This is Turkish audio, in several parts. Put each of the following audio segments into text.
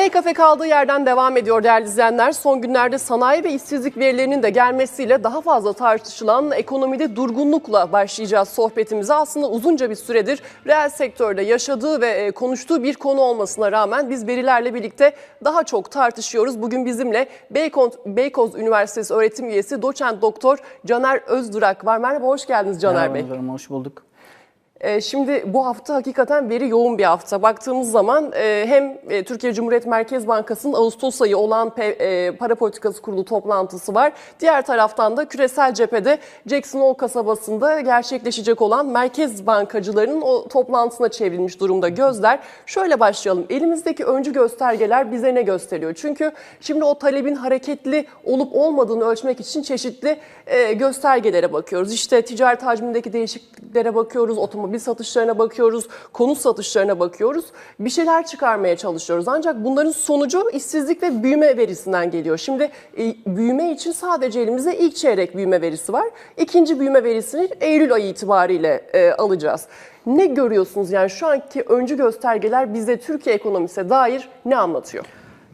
E-kafe kaldığı yerden devam ediyor değerli izleyenler. Son günlerde sanayi ve işsizlik verilerinin de gelmesiyle daha fazla tartışılan ekonomide durgunlukla başlayacağız sohbetimize. Aslında uzunca bir süredir reel sektörde yaşadığı ve e, konuştuğu bir konu olmasına rağmen biz verilerle birlikte daha çok tartışıyoruz. Bugün bizimle Beykoz, Beykoz Üniversitesi öğretim üyesi doçent doktor Caner Özdurak var. Merhaba hoş geldiniz Caner Merhaba Bey. efendim, hoş bulduk. Ee, Şimdi bu hafta hakikaten veri yoğun bir hafta. Baktığımız zaman e, hem e, Türkiye Cumhuriyet Merkez Bankası'nın Ağustos ayı olan e, para politikası kurulu toplantısı var. Diğer taraftan da küresel cephede Jackson Hole kasabasında gerçekleşecek olan merkez bankacılarının o toplantısına çevrilmiş durumda gözler. Şöyle başlayalım. Elimizdeki öncü göstergeler bize ne gösteriyor? Çünkü şimdi o talebin hareketli olup olmadığını ölçmek için çeşitli göstergelere bakıyoruz. İşte ticaret hacmindeki değişikliklere bakıyoruz, otomobil satışlarına bakıyoruz, konut satışlarına bakıyoruz. Bir şeyler çıkarmaya çalışıyoruz. Ancak bunların sonucu işsizlik ve büyüme verisinden geliyor. Şimdi e, büyüme için sadece elimizde ilk çeyrek büyüme verisi var. İkinci büyüme verisini Eylül ayı itibariyle e, alacağız. Ne görüyorsunuz yani şu anki öncü göstergeler bize Türkiye ekonomisine dair ne anlatıyor?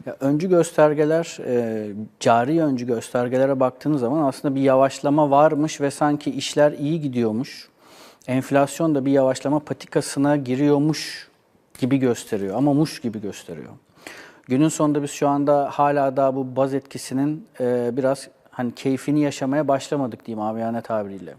Ya, öncü göstergeler, e, cari öncü göstergelere baktığınız zaman aslında bir yavaşlama varmış ve sanki işler iyi gidiyormuş. Enflasyon da bir yavaşlama patikasına giriyormuş gibi gösteriyor ama muş gibi gösteriyor. Günün sonunda biz şu anda hala daha bu baz etkisinin e, biraz hani keyfini yaşamaya başlamadık diyeyim amiyane tabiriyle.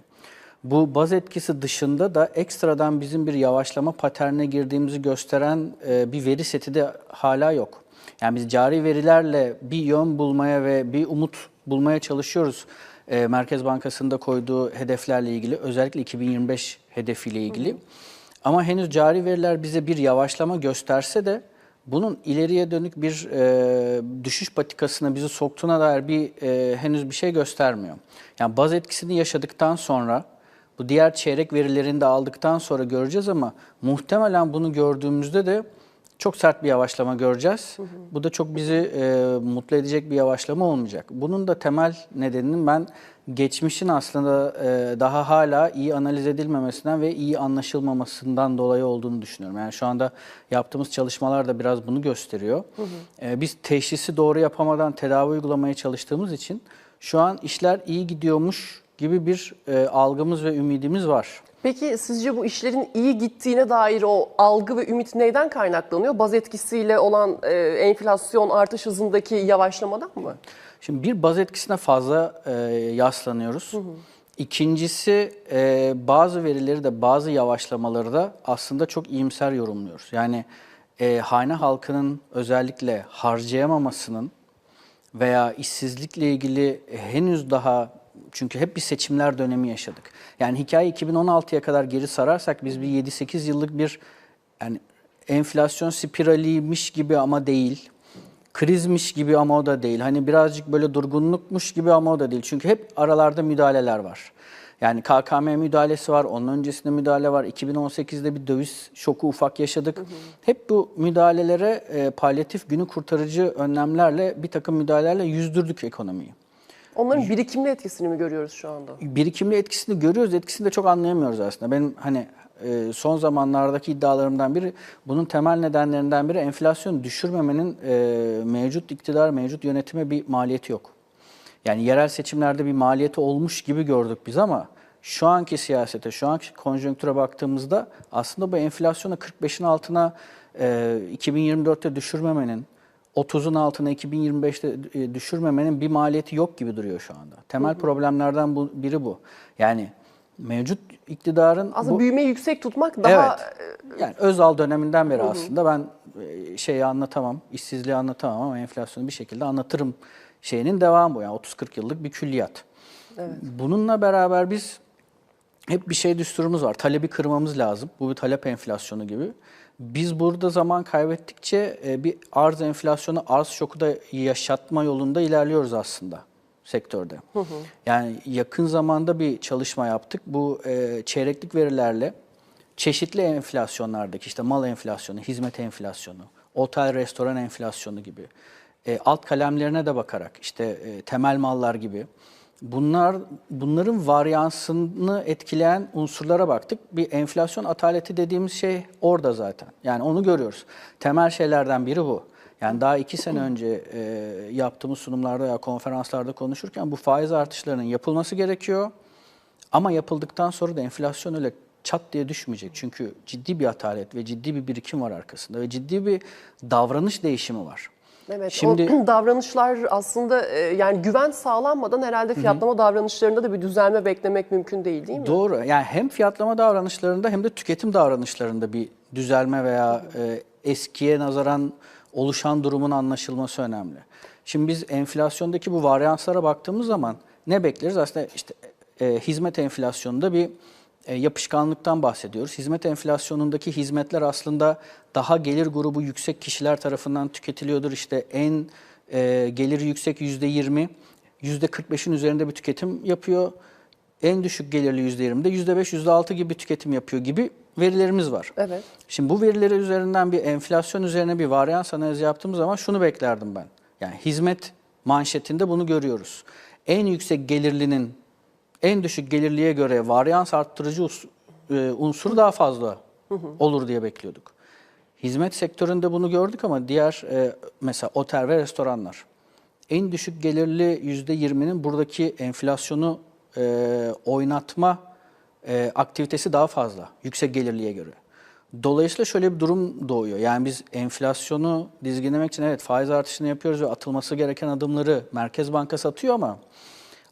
Bu baz etkisi dışında da ekstradan bizim bir yavaşlama paternine girdiğimizi gösteren e, bir veri seti de hala yok. Yani biz cari verilerle bir yön bulmaya ve bir umut bulmaya çalışıyoruz. E, Merkez Bankası'nda koyduğu hedeflerle ilgili, özellikle 2025 hedefiyle ilgili. Ama henüz cari veriler bize bir yavaşlama gösterse de bunun ileriye dönük bir e, düşüş patikasına bizi soktuğuna dair bir e, henüz bir şey göstermiyor. Yani baz etkisini yaşadıktan sonra bu diğer çeyrek verilerini de aldıktan sonra göreceğiz ama muhtemelen bunu gördüğümüzde de çok sert bir yavaşlama göreceğiz. Bu da çok bizi e, mutlu edecek bir yavaşlama olmayacak. Bunun da temel nedeninin ben geçmişin aslında e, daha hala iyi analiz edilmemesinden ve iyi anlaşılmamasından dolayı olduğunu düşünüyorum. Yani şu anda yaptığımız çalışmalar da biraz bunu gösteriyor. E, biz teşhisi doğru yapamadan tedavi uygulamaya çalıştığımız için şu an işler iyi gidiyormuş gibi bir e, algımız ve ümidimiz var. Peki sizce bu işlerin iyi gittiğine dair o algı ve ümit neyden kaynaklanıyor? Baz etkisiyle olan e, enflasyon artış hızındaki yavaşlamadan mı? Şimdi bir baz etkisine fazla e, yaslanıyoruz. İkincisi e, bazı verileri de bazı yavaşlamaları da aslında çok iyimser yorumluyoruz. Yani e, hane halkının özellikle harcayamamasının veya işsizlikle ilgili henüz daha çünkü hep bir seçimler dönemi yaşadık. Yani hikaye 2016'ya kadar geri sararsak biz bir 7-8 yıllık bir yani enflasyon spiraliymiş gibi ama değil. Krizmiş gibi ama o da değil. Hani birazcık böyle durgunlukmuş gibi ama o da değil. Çünkü hep aralarda müdahaleler var. Yani KKM müdahalesi var, onun öncesinde müdahale var. 2018'de bir döviz şoku ufak yaşadık. Hep bu müdahalelere e, palyatif günü kurtarıcı önlemlerle bir takım müdahalelerle yüzdürdük ekonomiyi. Onların birikimli etkisini mi görüyoruz şu anda? birikimli etkisini görüyoruz, etkisini de çok anlayamıyoruz aslında. Benim hani e, son zamanlardaki iddialarımdan biri, bunun temel nedenlerinden biri enflasyonu düşürmemenin e, mevcut iktidar, mevcut yönetime bir maliyeti yok. Yani yerel seçimlerde bir maliyeti olmuş gibi gördük biz ama şu anki siyasete, şu anki konjonktüre baktığımızda aslında bu enflasyonu 45'in altına e, 2024'te düşürmemenin, 30'un altına 2025'te e, düşürmemenin bir maliyeti yok gibi duruyor şu anda. Temel problemlerden bu, biri bu. Yani mevcut iktidarın Aslında bu, büyümeyi yüksek tutmak daha Evet. Yani Özal döneminden beri aslında ben e, şeyi anlatamam, işsizliği anlatamam ama enflasyonu bir şekilde anlatırım şeyinin devamı bu. Yani 30-40 yıllık bir külliyat. Bununla beraber biz hep bir şey düsturumuz var. Talebi kırmamız lazım. Bu bir talep enflasyonu gibi. Biz burada zaman kaybettikçe e, bir arz enflasyonu, arz şoku da yaşatma yolunda ilerliyoruz aslında sektörde. Yani yakın zamanda bir çalışma yaptık. Bu e, çeyreklik verilerle çeşitli enflasyonlardaki işte mal enflasyonu, hizmet enflasyonu, otel, restoran enflasyonu gibi e, alt kalemlerine de bakarak işte e, temel mallar gibi bunlar bunların varyansını etkileyen unsurlara baktık. Bir enflasyon ataleti dediğimiz şey orada zaten. Yani onu görüyoruz. Temel şeylerden biri bu. Yani daha iki sene önce e, yaptığımız sunumlarda ya konferanslarda konuşurken bu faiz artışlarının yapılması gerekiyor. Ama yapıldıktan sonra da enflasyon öyle çat diye düşmeyecek. Çünkü ciddi bir atalet ve ciddi bir birikim var arkasında ve ciddi bir davranış değişimi var. Evet, Şimdi- o davranışlar aslında e, yani güven sağlanmadan herhalde fiyatlama davranışlarında da bir düzelme beklemek mümkün değil değil mi? Doğru. Yani hem fiyatlama davranışlarında hem de tüketim davranışlarında bir düzelme veya e, eskiye nazaran oluşan durumun anlaşılması önemli. Şimdi biz enflasyondaki bu varyanslara baktığımız zaman ne bekleriz? Aslında işte e, hizmet enflasyonunda bir yapışkanlıktan bahsediyoruz. Hizmet enflasyonundaki hizmetler aslında daha gelir grubu yüksek kişiler tarafından tüketiliyordur. İşte en e, geliri yüksek %20, %45'in üzerinde bir tüketim yapıyor en düşük gelirli %20'de %5, %6 gibi tüketim yapıyor gibi verilerimiz var. Evet. Şimdi bu verileri üzerinden bir enflasyon üzerine bir varyans analizi yaptığımız zaman şunu beklerdim ben. Yani hizmet manşetinde bunu görüyoruz. En yüksek gelirlinin en düşük gelirliye göre varyans arttırıcı e, unsur daha fazla olur diye bekliyorduk. Hizmet sektöründe bunu gördük ama diğer e, mesela otel ve restoranlar en düşük gelirli %20'nin buradaki enflasyonu e, oynatma aktivitesi daha fazla yüksek gelirliye göre. Dolayısıyla şöyle bir durum doğuyor. Yani biz enflasyonu dizginlemek için evet faiz artışını yapıyoruz ve atılması gereken adımları Merkez Bankası atıyor ama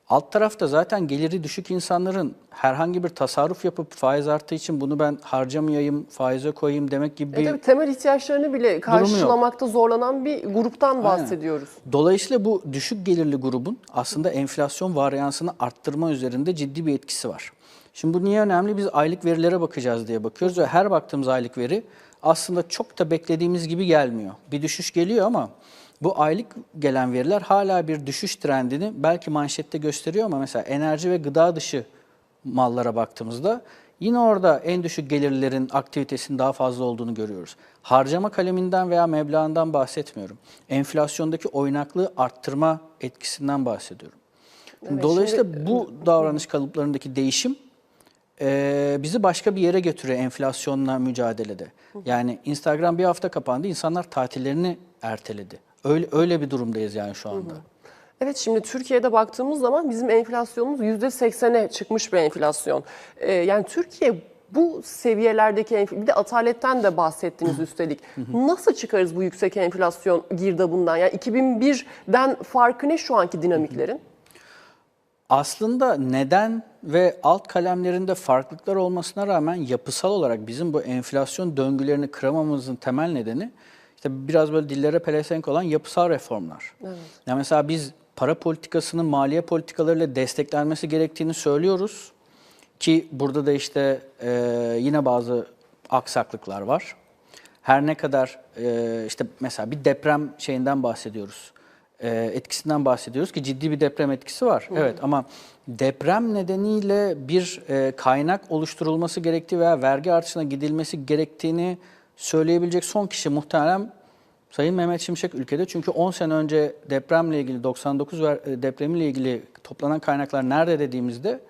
alt tarafta zaten geliri düşük insanların herhangi bir tasarruf yapıp faiz arttığı için bunu ben harcamayayım, faize koyayım demek gibi E bir tabii temel ihtiyaçlarını bile karşılamakta zorlanan bir gruptan bahsediyoruz. Dolayısıyla bu düşük gelirli grubun aslında enflasyon varyansını arttırma üzerinde ciddi bir etkisi var. Şimdi bu niye önemli? Biz aylık verilere bakacağız diye bakıyoruz ve her baktığımız aylık veri aslında çok da beklediğimiz gibi gelmiyor. Bir düşüş geliyor ama bu aylık gelen veriler hala bir düşüş trendini belki manşette gösteriyor ama mesela enerji ve gıda dışı mallara baktığımızda yine orada en düşük gelirlerin aktivitesinin daha fazla olduğunu görüyoruz. Harcama kaleminden veya meblağından bahsetmiyorum. Enflasyondaki oynaklığı arttırma etkisinden bahsediyorum. Dolayısıyla bu davranış kalıplarındaki değişim e, bizi başka bir yere götürüyor enflasyonla mücadelede. Yani Instagram bir hafta kapandı, insanlar tatillerini erteledi. Öyle öyle bir durumdayız yani şu anda. Evet şimdi Türkiye'de baktığımız zaman bizim enflasyonumuz %80'e çıkmış bir enflasyon. Ee, yani Türkiye bu seviyelerdeki enf- bir de ataletten de bahsettiniz üstelik. Nasıl çıkarız bu yüksek enflasyon girdabından? Yani 2001'den farkı ne şu anki dinamiklerin? Aslında neden ve alt kalemlerinde farklılıklar olmasına rağmen yapısal olarak bizim bu enflasyon döngülerini kıramamızın temel nedeni işte biraz böyle dillere pelesenk olan yapısal reformlar. Yani mesela biz para politikasının maliye politikalarıyla desteklenmesi gerektiğini söylüyoruz ki burada da işte e, yine bazı aksaklıklar var. Her ne kadar e, işte mesela bir deprem şeyinden bahsediyoruz. E, etkisinden bahsediyoruz ki ciddi bir deprem etkisi var. Evet ama deprem nedeniyle bir e, kaynak oluşturulması gerektiği veya vergi artışına gidilmesi gerektiğini söyleyebilecek son kişi muhtemelen Sayın Mehmet Şimşek ülkede. Çünkü 10 sene önce depremle ilgili 99 ver- e, depremiyle ilgili toplanan kaynaklar nerede dediğimizde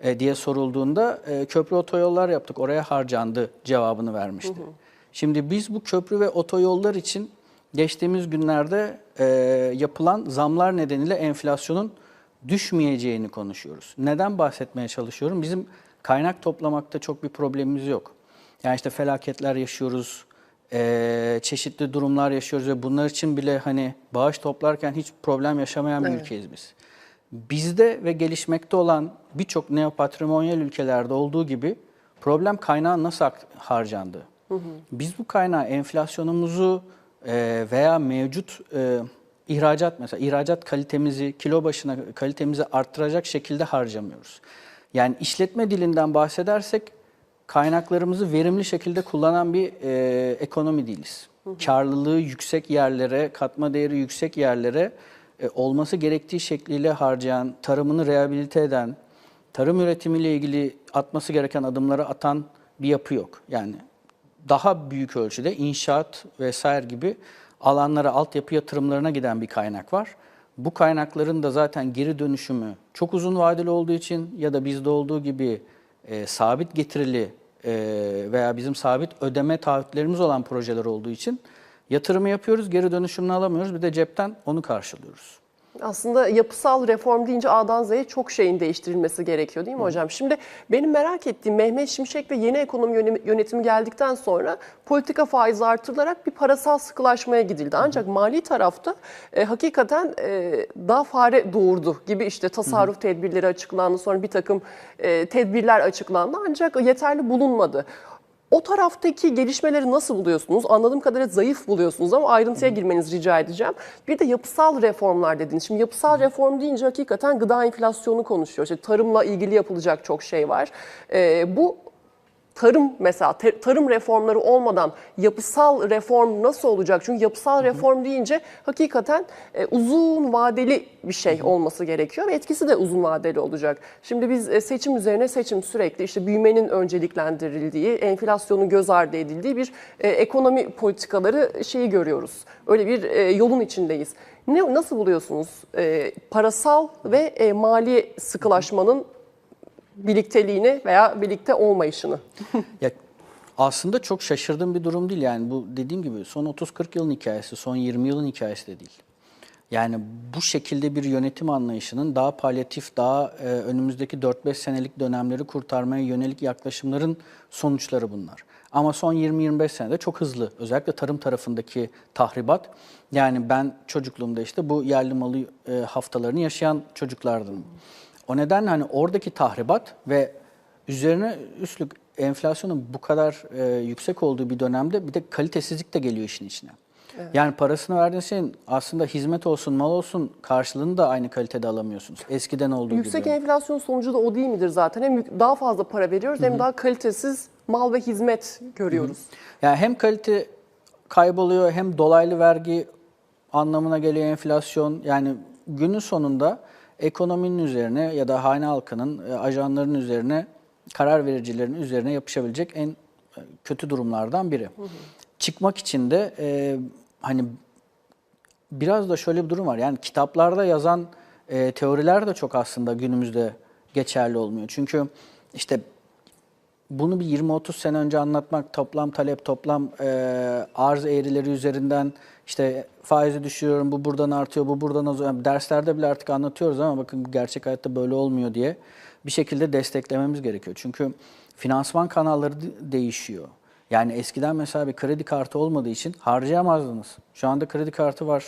e, diye sorulduğunda e, köprü otoyollar yaptık oraya harcandı cevabını vermişti. Şimdi biz bu köprü ve otoyollar için geçtiğimiz günlerde e, yapılan zamlar nedeniyle enflasyonun düşmeyeceğini konuşuyoruz. Neden bahsetmeye çalışıyorum? Bizim kaynak toplamakta çok bir problemimiz yok. Yani işte felaketler yaşıyoruz, e, çeşitli durumlar yaşıyoruz ve bunlar için bile hani bağış toplarken hiç problem yaşamayan bir ülkeyiz biz. Bizde ve gelişmekte olan birçok neopatrimonyal ülkelerde olduğu gibi problem kaynağın nasıl ak- harcandığı. Biz bu kaynağı enflasyonumuzu e, veya mevcut e, ihracat mesela ihracat kalitemizi kilo başına kalitemizi arttıracak şekilde harcamıyoruz. Yani işletme dilinden bahsedersek kaynaklarımızı verimli şekilde kullanan bir e, ekonomi değiliz. Karlılığı yüksek yerlere, katma değeri yüksek yerlere e, olması gerektiği şekliyle harcayan, tarımını rehabilite eden, tarım üretimiyle ilgili atması gereken adımları atan bir yapı yok. Yani daha büyük ölçüde inşaat vesaire gibi alanlara, altyapı yatırımlarına giden bir kaynak var. Bu kaynakların da zaten geri dönüşümü çok uzun vadeli olduğu için ya da bizde olduğu gibi e, sabit getirili e, veya bizim sabit ödeme taahhütlerimiz olan projeler olduğu için Yatırımı yapıyoruz, geri dönüşümünü alamıyoruz. Bir de cepten onu karşılıyoruz. Aslında yapısal reform deyince A'dan Z'ye çok şeyin değiştirilmesi gerekiyor değil mi hocam? Şimdi benim merak ettiğim Mehmet Şimşek ve yeni ekonomi yöne- yönetimi geldikten sonra politika faizi artırılarak bir parasal sıkılaşmaya gidildi. Ancak mali tarafta e, hakikaten e, daha fare doğurdu gibi işte tasarruf tedbirleri açıklandı. Sonra bir takım e, tedbirler açıklandı ancak yeterli bulunmadı. O taraftaki gelişmeleri nasıl buluyorsunuz? Anladığım kadarıyla zayıf buluyorsunuz ama ayrıntıya girmenizi rica edeceğim. Bir de yapısal reformlar dediniz. Şimdi yapısal reform deyince hakikaten gıda enflasyonu konuşuyor. İşte tarımla ilgili yapılacak çok şey var. Ee, bu tarım mesela tarım reformları olmadan yapısal reform nasıl olacak? Çünkü yapısal reform deyince hakikaten e, uzun vadeli bir şey olması gerekiyor ve etkisi de uzun vadeli olacak. Şimdi biz e, seçim üzerine seçim sürekli işte büyümenin önceliklendirildiği, enflasyonun göz ardı edildiği bir e, ekonomi politikaları şeyi görüyoruz. Öyle bir yolun içindeyiz. Ne nasıl buluyorsunuz e, parasal ve e, mali sıkılaşmanın birlikteliğini veya birlikte olmayışını? Ya aslında çok şaşırdığım bir durum değil yani bu dediğim gibi son 30-40 yılın hikayesi, son 20 yılın hikayesi de değil. Yani bu şekilde bir yönetim anlayışının daha palyatif, daha e, önümüzdeki 4-5 senelik dönemleri kurtarmaya yönelik yaklaşımların sonuçları bunlar. Ama son 20-25 senede çok hızlı, özellikle tarım tarafındaki tahribat. Yani ben çocukluğumda işte bu yerli malı e, haftalarını yaşayan çocuklardım. O nedenle hani oradaki tahribat ve üzerine üstlük enflasyonun bu kadar e, yüksek olduğu bir dönemde bir de kalitesizlik de geliyor işin içine. Yani parasını verdiğin şeyin aslında hizmet olsun, mal olsun karşılığını da aynı kalitede alamıyorsunuz. Eskiden olduğu Yüksek gibi. enflasyon sonucu da o değil midir zaten? Hem daha fazla para veriyoruz hem daha kalitesiz mal ve hizmet görüyoruz. Yani hem kalite kayboluyor hem dolaylı vergi anlamına geliyor enflasyon. Yani günün sonunda ekonominin üzerine ya da hane halkının, e, ajanların üzerine, karar vericilerin üzerine yapışabilecek en e, kötü durumlardan biri. Çıkmak için de e, hani biraz da şöyle bir durum var. Yani kitaplarda yazan e, teoriler de çok aslında günümüzde geçerli olmuyor. Çünkü işte bunu bir 20-30 sene önce anlatmak toplam talep, toplam e, arz eğrileri üzerinden işte faizi düşürüyorum, bu buradan artıyor, bu buradan azalıyor. Yani derslerde bile artık anlatıyoruz ama bakın gerçek hayatta böyle olmuyor diye bir şekilde desteklememiz gerekiyor. Çünkü finansman kanalları de- değişiyor. Yani eskiden mesela bir kredi kartı olmadığı için harcayamazdınız. Şu anda kredi kartı var.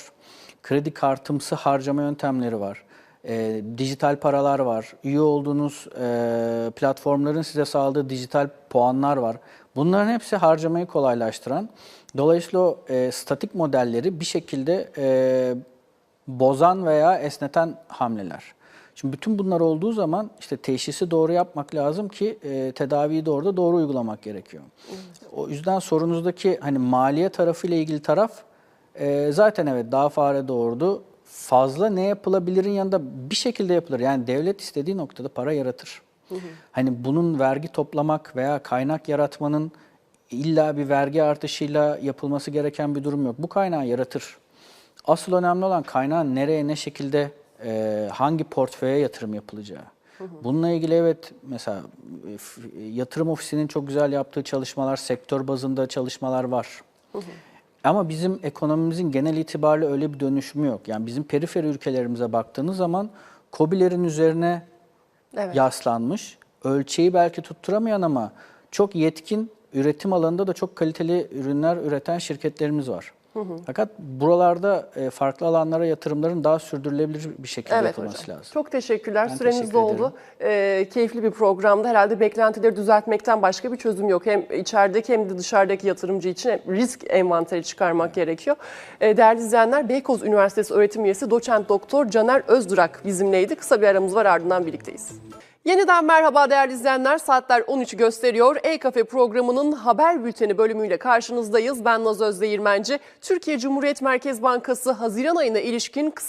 Kredi kartımsı harcama yöntemleri var. E, dijital paralar var. Üye olduğunuz e, platformların size sağladığı dijital puanlar var. Bunların hepsi harcamayı kolaylaştıran. Dolayısıyla e, statik modelleri bir şekilde e, bozan veya esneten hamleler. Şimdi bütün bunlar olduğu zaman işte teşhisi doğru yapmak lazım ki e, tedaviyi de orada doğru uygulamak gerekiyor. O yüzden sorunuzdaki hani maliye tarafıyla ilgili taraf e, zaten evet daha fare doğurdu. Fazla ne yapılabilirin yanında bir şekilde yapılır. Yani devlet istediği noktada para yaratır. Hani bunun vergi toplamak veya kaynak yaratmanın illa bir vergi artışıyla yapılması gereken bir durum yok. Bu kaynağı yaratır. Asıl önemli olan kaynağın nereye, ne şekilde, e, hangi portföye yatırım yapılacağı. Bununla ilgili evet mesela e, f- yatırım ofisinin çok güzel yaptığı çalışmalar, sektör bazında çalışmalar var. Ama bizim ekonomimizin genel itibariyle öyle bir dönüşümü yok. Yani bizim periferi ülkelerimize baktığınız zaman KOBİ'lerin üzerine Evet. yaslanmış, ölçeği belki tutturamayan ama çok yetkin üretim alanında da çok kaliteli ürünler üreten şirketlerimiz var. Fakat buralarda e, farklı alanlara yatırımların daha sürdürülebilir bir şekilde Evet yapılması hocam. lazım. Çok teşekkürler. Ben Süremiz teşekkür doldu. Ee, keyifli bir programda. Herhalde beklentileri düzeltmekten başka bir çözüm yok. Hem içerideki hem de dışarıdaki yatırımcı için risk envanteri çıkarmak gerekiyor. Ee, değerli izleyenler, Beykoz Üniversitesi öğretim üyesi doçent doktor Caner Özdurak bizimleydi. Kısa bir aramız var ardından birlikteyiz. Yeniden merhaba değerli izleyenler. Saatler 13'ü gösteriyor. E-Kafe programının haber bülteni bölümüyle karşınızdayız. Ben Naz Özdeğirmenci. Türkiye Cumhuriyet Merkez Bankası Haziran ayına ilişkin kısa